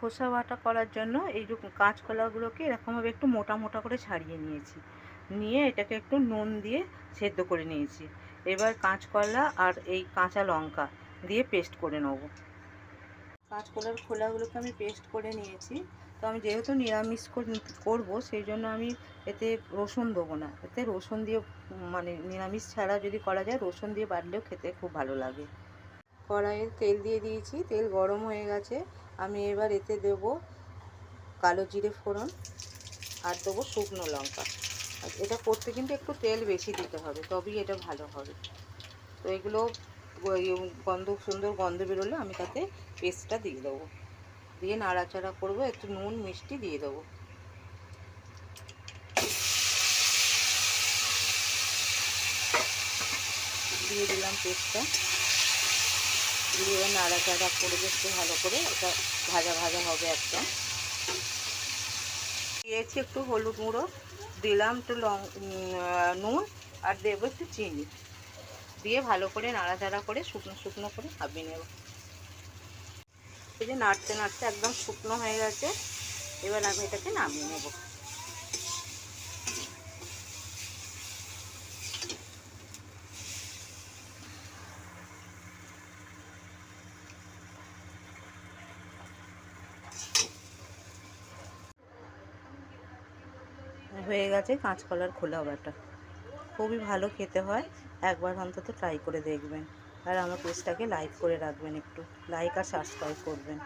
খোসা বাটা করার জন্য এই যে কাঁচকলাগুলোকে এরকমভাবে একটু মোটা মোটা করে ছাড়িয়ে নিয়েছি। নিয়ে এটাকে একটু নুন দিয়ে সেদ্ধ করে নিয়েছি। এবার কাঁচকলা আর এই কাঁচা লঙ্কা দিয়ে পেস্ট করে নেব। কাঁচকলার খোলাগুলোকে আমি পেস্ট করে নিয়েছি। তো আমি যেহেতু নিরামিষ কর- করব, সেই জন্য আমি এতে রসুন দেবো না। এতে রসুন দিয়ে মানে নিরামিষ ছাড়া যদি করা যায়, রসুন দিয়ে বাটলেও খেতে খুব ভালো লাগে। কড়াইয়ে তেল দিয়ে দিয়েছি। তেল গরম হয়ে গেছে। আমি এবার এতে দেব কালো জিরে ফোড়ন আর দেবো শুকনো লঙ্কা। এটা করতে কিন্তু একটু তেল বেশি দিতে হবে, তবেই এটা ভালো হবে। তো এগুলো গন্ধ, সুন্দর গন্ধ বেরোলে আমি তাতে পেস্টটা দিয়ে দেবো। দিয়ে নাড়াচাড়া করব, একটু নুন, মিষ্টি দিয়ে দেবো। দিয়ে দিলাম পেস্টটা। দিয়ে নাড়াচাড়া করব একটু ভালো করে ওটা ভাজা ভাজা হবে একদম। দিয়েছি একটু হলুদ গুঁড়ো, দিলাম একটু লং নুন আর দেবো একটু চিনি। দিয়ে ভালো করে নাড়াচাড়া করে শুকনো শুকনো করে ভাবিয়ে নেব। এই যে নাড়তে নাড়তে একদম শুকনো হয়ে গেছে, এবার আমি এটাকে নামিয়ে নেব। হয়ে গেছে, কাঁচকলার খোলা বাটা খুবই ভালো খেতে হয়, একবার অন্তত ট্রাই করে দেখবেন। আর আমার পেজটাকে লাইক করে রাখবেন একটু লাইক আর সাবস্ক্রাইব করবেন।